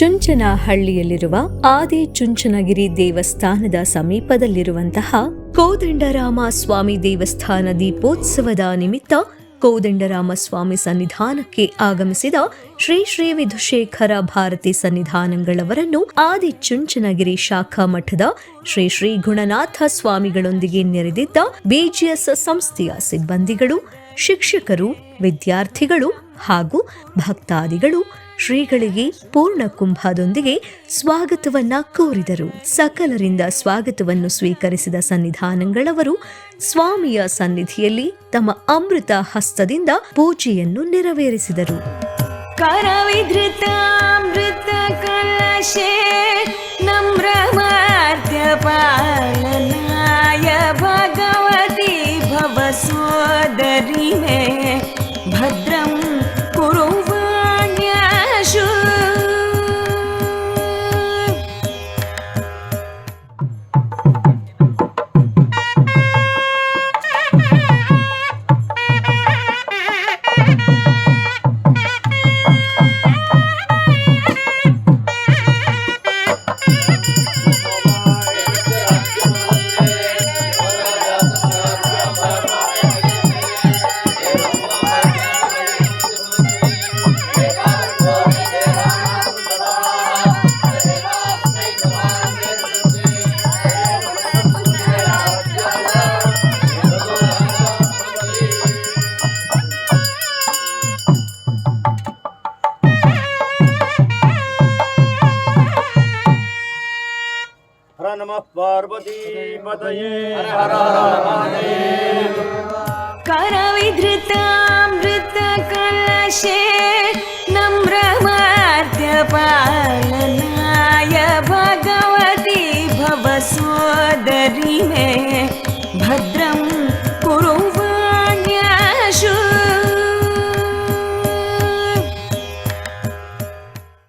ಚುಂಚನಹಳ್ಳಿಯಲ್ಲಿರುವ ಆದಿ ಚುಂಚನಗಿರಿ ದೇವಸ್ಥಾನದ ಸಮೀಪದಲ್ಲಿರುವಂತಹ ಕೋದಂಡರಾಮ ಸ್ವಾಮಿ ದೇವಸ್ಥಾನ ದೀಪೋತ್ಸವದ ನಿಮಿತ್ತ ಕೋದಂಡರಾಮ ಸ್ವಾಮಿ ಸನ್ನಿಧಾನಕ್ಕೆ ಆಗಮಿಸಿದ ಶ್ರೀ ಶ್ರೀ ವಿಧುಶೇಖರ ಭಾರತಿ ಸನ್ನಿಧಾನಗಳವರನ್ನು ಆದಿ ಚುಂಚನಗಿರಿ ಶಾಖಾ ಮಠದ ಶ್ರೀ ಶ್ರೀ ಗುಣನಾಥ ಸ್ವಾಮಿಗಳೊಂದಿಗೆ ನೆರೆದಿದ್ದ ಬಿಜಿಎಸ್ ಸಂಸ್ಥೆಯ ಸಿಬ್ಬಂದಿಗಳು, ಶಿಕ್ಷಕರು, ವಿದ್ಯಾರ್ಥಿಗಳು ಹಾಗೂ ಭಕ್ತಾದಿಗಳು ಶ್ರೀಗಳಿಗೆ ಪೂರ್ಣ ಕುಂಭದೊಂದಿಗೆ ಸ್ವಾಗತವನ್ನ ಕೋರಿದರು ಸಕಲರಿಂದ ಸ್ವಾಗತವನ್ನು ಸ್ವೀಕರಿಸಿದ ಸನ್ನಿಧಾನಗಳವರು ಸ್ವಾಮಿಯ ಸನ್ನಿಧಿಯಲ್ಲಿ ತಮ್ಮ ಅಮೃತ ಹಸ್ತದಿಂದ ಪೂಜೆಯನ್ನು ನೆರವೇರಿಸಿದರು करविधृतामृत कलशे नम्रमार्द्य पालनाय भगवती भवसोदरि मे भद्रं हर नमः पार्वती पतये करविधृतामृत कलशे